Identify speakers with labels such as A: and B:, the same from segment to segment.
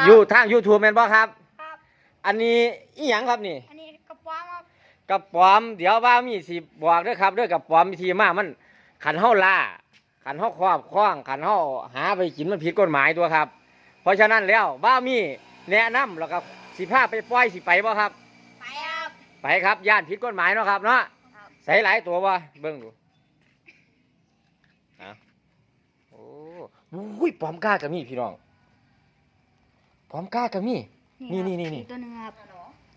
A: ครับ
B: อยู่ทาง YouTube แม่นบ่ครับ
A: ครับ
B: อันนี้อีหยังครับนี่
A: อันนี้กระป๋องครับ
B: กับปอม เดี๋ยวว่ามีสิบอกเด้วยครับเด้วยกับปอมวิธีมามันขันเฮาล่าขันเฮาครอบคล้องขันเฮาหาไปกินมันผิดกฎหมายตัวครับ เพราะฉะนั้นแล้วว่ามีแนะนำแล้วก็สิพาไปปล่อยสิไปบ่ครับ
A: ไปครับ
B: ไปครับย่านผิดกฎหมายเนาะครับเนาะ
A: ครับ
B: ใส่หลายตัวบ่เบิ่งดูอะโอ้อุ้ยปอมกล้าก็มีพี่น้อง ปอมกล้าก็มี นี่นี่นี่นี่
A: ตัวหนึงครับ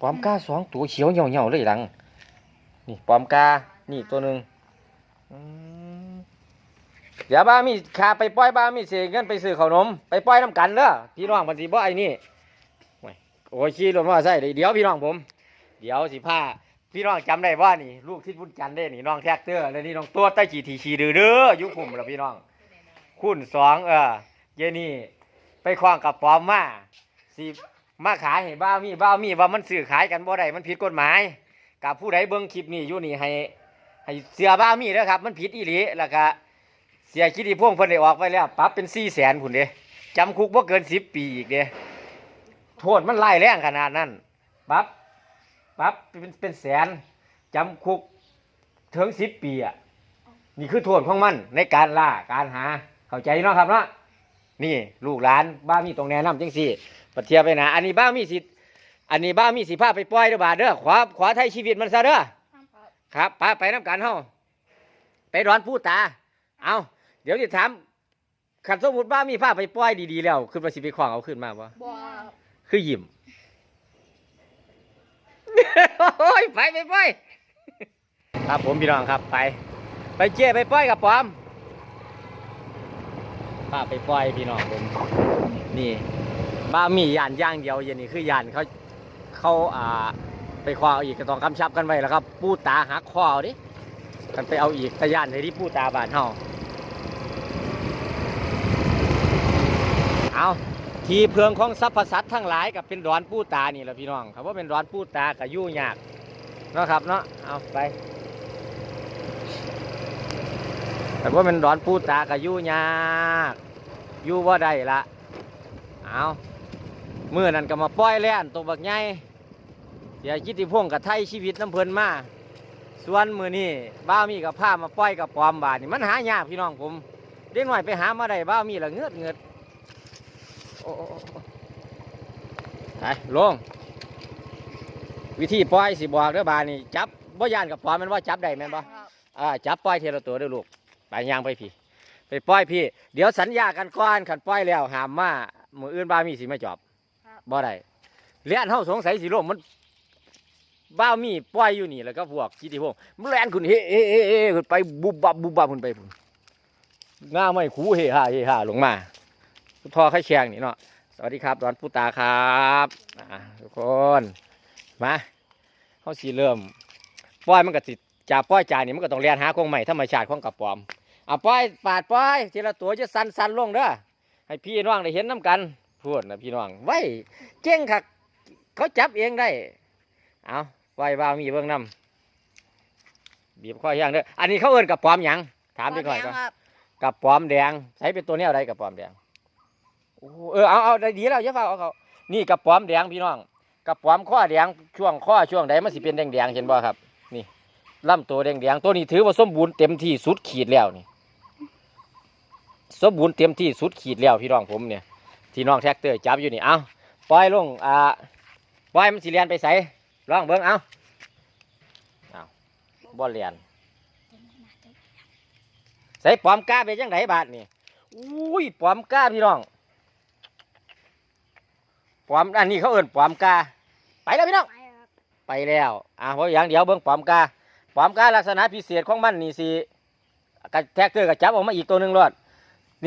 B: ปอมกาสองตัวเขียวเหี่ยวเหี่ยวๆเลยหลัง นี่ปอมกา นี่ตัวหนึ่งอืมเดี๋ยวบ้ามีคาไปปล่อยบ้ามีเสียเงินไปซื้อขนม ไปปล่อยน้ำกันเด้อพี่น้องมันสิบ่ไอ้นี่โอ้ยโอ้ยขี่รถมาใส่เดี๋ยวพี่น้องผม เดี๋ยวสิพาพี่น้องจำได้ว่านี่ ลูกทิศบุญจันทร์เด้นี่น้องแท็กเตอร์แล้วนี่น้องตัวใต้จีทีชีดื้อเด้ออยุคผมแล้วพี่น้อง คุณสองเออเยนี่ ไปคล้องกับปอมมาสิมาขายให้บ้าวมีบ้าวมีว่ามันซื้อขายกันบ่ได้มันผิดกฎหมาย กับผู้ใดเบิ่งคลิปนี้อยู่นี่ให้ให้เสียบ้าวมีเด้อครับ มันผิดอีหลีแล้วก็เสียคิดอีพวงเพิ่นได้ออกไปแล้วปรับเป็น4 0 0แสนพุ่นเด้จำคุกบ่เกิน10ปีอีกเด้โทษมันร้ายแรงขนาดนั้นปรับปรับเป็นเป็นแสนจำคุกถึง10ปีอะนี่คือโทษของมันในการล่าการหาเข้าใจเนาะครับเนาะ นี่ลูกหลานบ้าวมีตรงแนะนำจังซี่ปฏิเทียบไปนะอันนี้บ้ามีสิทธิ์อันนี้บ้ามีสิทธิ์พาไปปล่อยเด้อบาทเด้อขวาขวาไทยชีวิตมันซะเด้อ
A: ครับ
B: ครับพาไปน้ำกันเฮาไปร้อนผู้ตา เอาเดี๋ยวจะถามขันสมมติบ้ามีพาไปปล่อยดีๆแล้วขึ้นมาสิไปขวางเอาขึ้นมาบ่
A: บ่ครับ
B: คือยิ้มโอ้ยไปไปปล่อยครับผมพี่น้องครับไป ไปเจ้ไปปล่อยกับปอม พาไปปล่อยพี่น้องผมนี่บ้ามียานย่างเดียวเย็นนี่คือยานเขาเขาอ่าไปคว้าเอาอีกก็ต้องกำชับกันไว้แล้วครับปูตาหักคอเอาดิกันไปเอาอีกตะยานในที่ปูตาบานเฮาเอาทีเพืองของสรรพสัตว์ทั้งหลายกับเป็นดอนปูตานี่แหละพี่น้องครับว่าเป็นดอนปูตากับยู่ยากเนาะครับเนาะเอาไป แต่ว่าเป็นดอนปูตากับยู่ยากอยู่ว่าได้ละเอามื่อนั้นก็มาปล่อยแล้วตัวบักใหญ่เสียจิตติพงศ์กับไทยชีวิตน้ำเพลินมาส่วนมือนี่บ้าวมีกับผ้ามาปล่อยกับปอมบาทนี่มันหายากพี่น้องผมเด็กหน่อยไปหามาได้บ้าวมีละเงือดเงือดโอ้โอ้โอ้โอ้ไปลง วิธีปล่อยสิบอกเด้อบาดนี่จับบ่ยานกับปอมแมันว่าจับได้แม่นบ่
A: ครับ
B: อ่าจับปล่อยเทละตัวเด้อลูก ไปย่างไปพี่ ไปปล่อยพี่ เดี๋ยวสัญญากันก่อนขันปล่อยแล้วหามมามืออื่นบ้ามีสิมาจอบ
A: ครับ
B: บ่ได้เลี้ยนเฮาสงสัยสิล่มมันบ้ามีปล่อยอยู่นี่แล้วก็พวกกิติพงศ์มันแล่นขึ้นเฮ้เฮ้เฮ้เฮ้ขึ้นไปบุบบับบุบบับขึ้นไปพุ่นง่าไม่คูเฮฮ่าเฮฮ่าลงมาทอไข่แข็งนี่เนาะสวัสดีครับดอนปูตาครับอ่าทุกคนมาเขาสีเริ่มปล่อยมันก็สิจากปล่อยจานนี่มันก็ต้องเรียนหาของใหม่ธรรมชาติของกับปอม เอาปล่อยปาดปล่อยทีละตัวจะสันสันลงเด้อให้พี่น้องได้เห็นน้ำกันพูดนะพี่น้องไว้เจ้งคักเขาจับเองได้เอาปล่อยบ่าวมีเบิ่งน้ำบีบข้อย่างเด้ออันนี้เขาเอิ้นกับปอมหยังถามไปก่อนก่อน
A: ครับ
B: กับปอมแดงใช้เป็นตัวแนวใดกับปอมแดงโอ้โหเออเอาเอาได้ดีแล้วอย่าเฝ้าเอาเขานี่กับปอมแดงพี่น้องกับปอมข้อแดงช่วงข้อช่วงใดมันสิเป็นแดงแดงๆเห็นบ่ครับ นี่ลำตัวแดงแดงๆตัวนี้ถือว่าสมบูรณ์เต็มที่สุดขีดแล้วนี่ สมบูรณ์เต็มที่สุดขีดแล้วพี่น้องผมเนี่ยที่น้องแท็กเตอร์จับอยู่นี่เอาปล่อยลงอ่าปล่อยมันสิเลียนไปใส่ลองเบิ้งเอาเอาบ่เลียนใส่ปอมก้าไปจังไดบาทนี่อุ้ยปอมก้าพี่น้องปอมอันนี้เขาเอิ้นปอมก้าไปแล้วพี่น้อง
A: ไป
B: แล้วอ่าเพราะอย่างเดียวเบิ้งปอมกาปอมกาลักษณะพิเศษของมันนี่สิกระแท็กเตอร์ก็จับออกมาอีกตัวหนึ่งรอด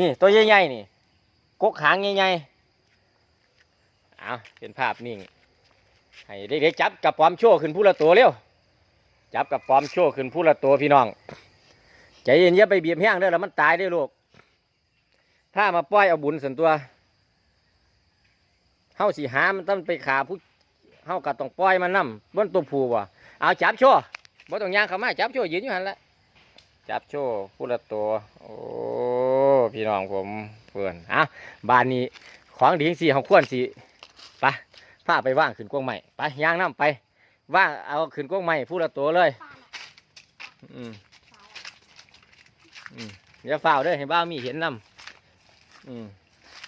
B: นี่ตัวใหญ่ๆนี่กกหางใหญ่ๆเอาเป็นภาพนิ่งให้เด็กๆจับกับปอมโชว์ขึ้นผู้ละตัวเร็วจับกับปอมโชว์ขึ้นผู้ละตัวพี่น้องใจเย็นอย่าไปบีบแห้งเด้อแล้วมันตายเด้ลูกถ้ามาปล่อยเอาบุญส่วนตัวเฮาสิหามันต้องไปขาผู้เฮาก็ต้องปล่อยมันนำบนตัวผู้บ่เอาจับโชว์บ่ต้องย่างเข้ามาจับโชว์ยืนอยู่หันละจับโชว์ผู้ละตัวโอ้ พี่น้องผมเพื่อนอะบ้านนี้ของดีสีของขวนสีไปผ้าไปว่างขึ้นกวงใหม่ไปย่างน้ำไป ว่างเอาขึ้นกวงใหม่พูดละตัวเลยอืมอืย่าฝ่าด้วยเห็นบ้ามีเห็นน้ำอืม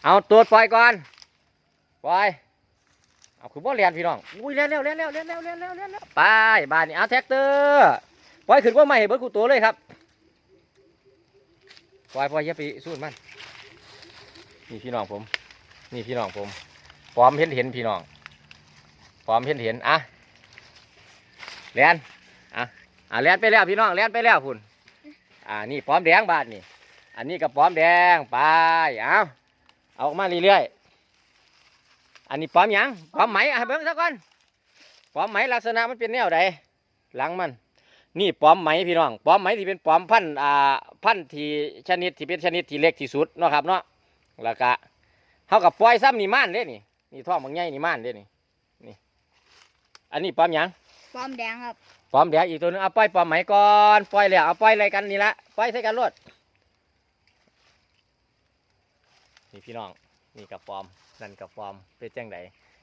B: เอาตัวปล่อยก่อนปล่อยเอาคือบ่เรียนพี่น้องอุ้ยเรียนแล้วเรียนแล้วเรียนแล้วเรียนแล้วเรียนแล้วไปบ้านนี้เอาแท็กเตอร์ปล่อยขึ้นกวงใหม่เบิร์ดกูตัวเลยครับ ปล่อยปล่อยอย่าไปสู้มันนี่พี่น้องผม นี่พี่น้องผมพร้อมเห็นเห็นพี่น้องพร้อมเห็นเห็นอะเรียนอะอะเรียนไปแล้วพี่น้องเรียนไปแล้วพุ่นอ่านี่พร้อมแดงบาทนี่ อันนี้กับพร้อมแดงไปเอาเอาออกมาเรื่อยๆอันนี้พร้อมยังพร้อมไหมอะเบิ้งซะก่อนพร้อมไหมลักษณะมันเป็นแนวใดหลังมัน นี่ปลอมไหมพี่น้องปลอมไหมที่เป็นปลอมพันธุ์อ่าพันธุ์ที่ชนิดที่เป็นชนิดที่เล็กที่สุดเนาะครับเนาะแล้วก็เท่ากับปล่อยซ้ำนี่ม่านเด้นี่นี่ท่อบางใหญ่นี่ม่านเด้นี่นี่ อันนี้ปลอมหยัง
A: ปอมแดงครับ
B: ปลอมเดี๋ยวอีกตัวหนึงเอาปล่อยปลอมไหมก่อนปล่อยแล้วเอาปล่อยอะไรกันนี่ละปล่อยใส่กันรวดนี่พี่น้องนี่กับปลอมนั่นกับปลอมเป็นจังได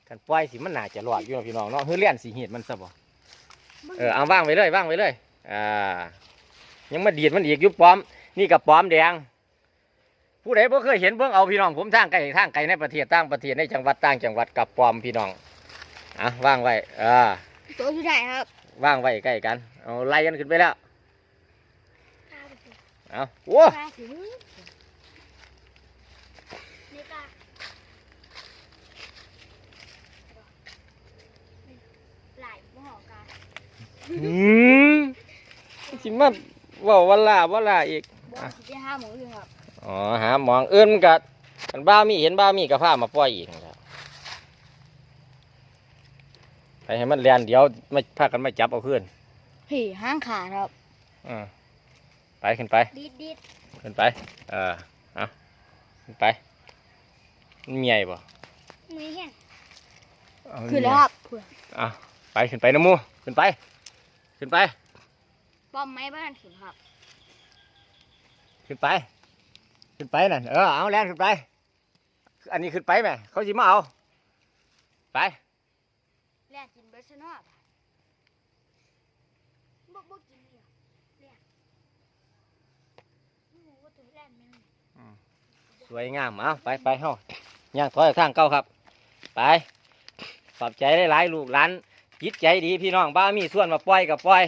B: กันปล่อยสิมันน่าจะรอดอยู่เนาะพี่น้องเนาะเฮือเลี้ยนสีเหตุมันซะบ่ เออเอาว่างไว้เลยว่างไว้เลยอ่ายังมาดีดมันอีกอยุบปลอม นี่กับปลอมแดง ผู้ใดบ่เคยเห็นเบิ่งเอาพี่น้องผมทางไกลทางไกลในประเทศต่างประเทศในจังหวัดต่างจังหวัดกับปลอมพี่น้องอะว่างไว้อ่า
A: ตัวสุดท้ายครับ
B: ว่างไว้ใกล้กันเอาไล่กันขึ้นไปแล้วเอาโอ้
A: ปลาถึงนี่ก็หลายบ่อกัน
B: หืมสิมาเว่าวันละวันละอีก
A: บ่อสิไปห้าหมูอยู่ครับ
B: อ๋อหาหมองเอื้นกัดมันบ้ามีเห็นบ้ามีกับผ้ามาปล่อยอีกนะครับไปให้มันเรียนเดี๋ยวไม่พากันไม่จับเอาขึ้น
A: พี่ห้างขาดครับ
B: อืมไปขึ้นไป
A: ดิดดิด
B: ขึ้นไป เออเอาขึ้นไปมันมีไงบ่
A: มือแห้ง
B: เอา
A: คือแล้วครับเพื่อ
B: เอาไปขึ้นไปน้ำมูขึ้นไป ขึ้นไป
A: ปอมไม้บ้านขึ้นครับ
B: ขึ้นไป ขึ้นไปนั่นเออเอาแล่นขึ้นไป อันนี้ขึ้นไปไหมเขาสิมาเอา ไป
A: แล่นกินเบอร์ชนอบบ่บ่กินเลยแล่นหมูก็ตัวแล่นแม่ง
B: สวยงามเอาไปไปเฮาย่างถอยออกทางเก่าครับ ไป ขอบใจหลายๆลูกหลาน จิตใจดีพี่น้องบ้ามีส่วนมาปล่อยกับปล่อย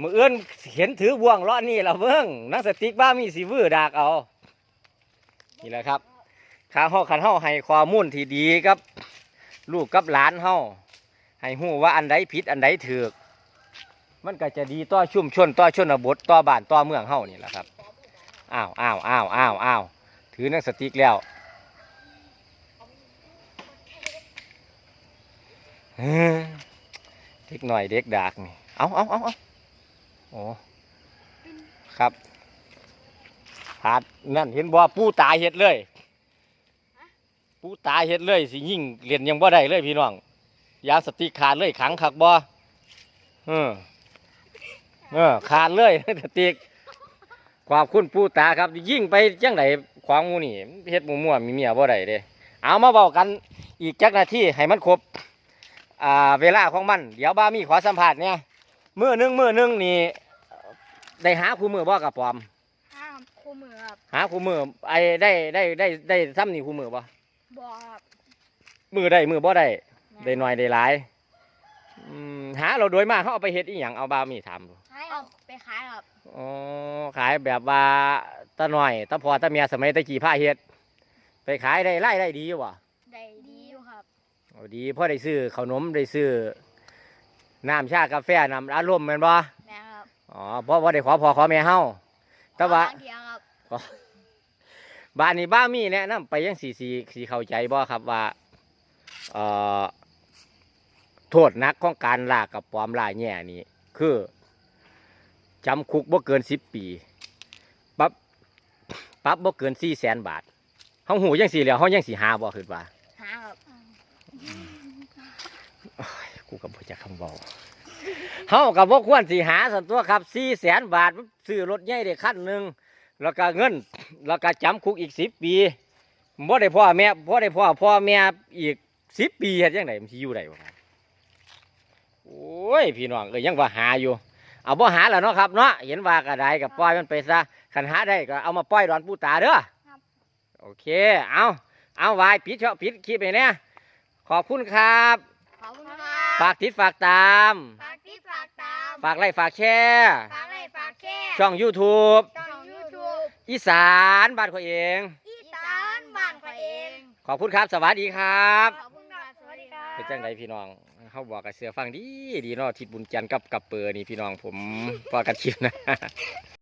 B: มือเอื้อนเห็นถือบ่วงลาะนี่ละเบิ้งนักสติ๊กบ้ามีสีวื้อดากเอานี่แหละครับข้าเฮาขันเฮาให้ข้อมูลที่ดีกับลูกกับหลานเฮาให้ฮู้ว่าอันใดผิดอันใดถูกมันก็จะดีต่อชุ่มชนต่อชนบทต่อบ้านต่อเมืองเฮานี่แหละครับอ้าวอ้าวอ้าวอ้าวอ้าวถือนังสติ๊กแล้ว เด็กหน่อยเด็กดากนี่ เอาเอาเอาเอาโอ้ครับผาดนั่นเห็นบ่ปูตายเห็ดเลย ปูตายเฮ็ดเลยสิยิ่งเรียนยังบ่ได้เลยพี่น้อง ยาสติขาดเลยขังคักบ่เออเออขาดเลยสติกขอบคุณปูตาครับ ยิ่งไปจังไดขวางมูนี่เฮ็ดมูมั่วมีเมียบ่ได้เด้เอามาเว้ากันอีกจักนาทีให้มันครบ อ่าเวลาของมัน เดี๋ยวบ้ามีขอสัมภาษณ์เนี่ยมื้อหนึงมื้อหนึงนี่ได้หาคู่มือบ่กับปอม
A: ห้ามคู่มือครับ
B: หาคู่มือไอ้ได้ได้ได้ได้ซ้ำนี่คู่มือบ่
A: บ่ครับ
B: มือได้มือบ่ได้ได้หน่อยได้หลายอืมหาเราโดยมากเขาเอาไปเฮ็ดอีหยังเอาบามีทำดู
A: ให้เอาไปขายครับ
B: อ๋อขายแบบว่าตาหน่อยตาพอตาเมียสมัยตะกี้ผ้าเฮ็ด ไปขายได้ไล่ได้ดีอยู่วะ
A: ได้ดีอยู่ครับ
B: เอา ดีเพราะได้ซื้อขนมได้ซื้อน้ำชากาแฟน้ำอารมณ์แม่นบ่
A: แม่ครับ
B: อ๋อเพราะว่าได้ขอพอขอแม่เฮาแต่ว่า
A: ขอทงเดียวครับ
B: บ้านนี้บ้ามีแนะนำไปยังสีสีสีเข้าใจบ่ครับว่าเอ่อโทษหนักของการล่ากับปลอมล่าแง่นี้คือจำคุกบ่เกินสิบปีปรับปรับบ่เกินสี่แสนบาทเฮาหูยังสีแล้วเฮายังสีหาบ่คือว่า
A: หาครับ
B: กูกับบ่จักคำเบาเฮากับบ่ควรสิหาสันตัวครับสี่แสนบาทซื้อรถใหญ่ได้คันหนึ่งแล้วก็เงินแล้วก็จำคุกอีกสิบปีบ่ได้พ่อแม่บ่ได้พ่อพ่อแม่อีกสิบปีเฮ็ดจังไดมันสิอยู่ได้บ่ครับโอ้ยพี่น้องเอ้ยยังว่าหาอยู่ เอาบ่หาแล้วเนาะครับเนาะเห็นว่าก็ได้ก็ปล่อยมันไปซะคันหาได้ก็เอามาปล่อยดอนปูตาเด้อโอเคเอาเอาไว้ปิดเชาะปิดคลิปไปเนี่ย ขอบคุณครับ
A: ขอบคุณครับ
B: ฝากติดฝากตาม
A: ฝากติดฝากตาม
B: ฝากไลค์ฝากแชร์
A: ฝากไลค์ฝากแชร์
B: ช่อง YouTube
A: ช่องยูทูบ
B: อีสานบ้านเขาเอง
A: อีสานบ้านเขาเอง
B: ขอบคุณครับ สวัสดีครับ
A: ขอบคุณครับสวัสดีครับ
B: เป็นจังไดพี่น้องเขาบอกกับเสือฟังดีดีเนาะทิดบุญจันทร์กับกับเปอร์นี่พี่น้องผมพอกันคลิปนะ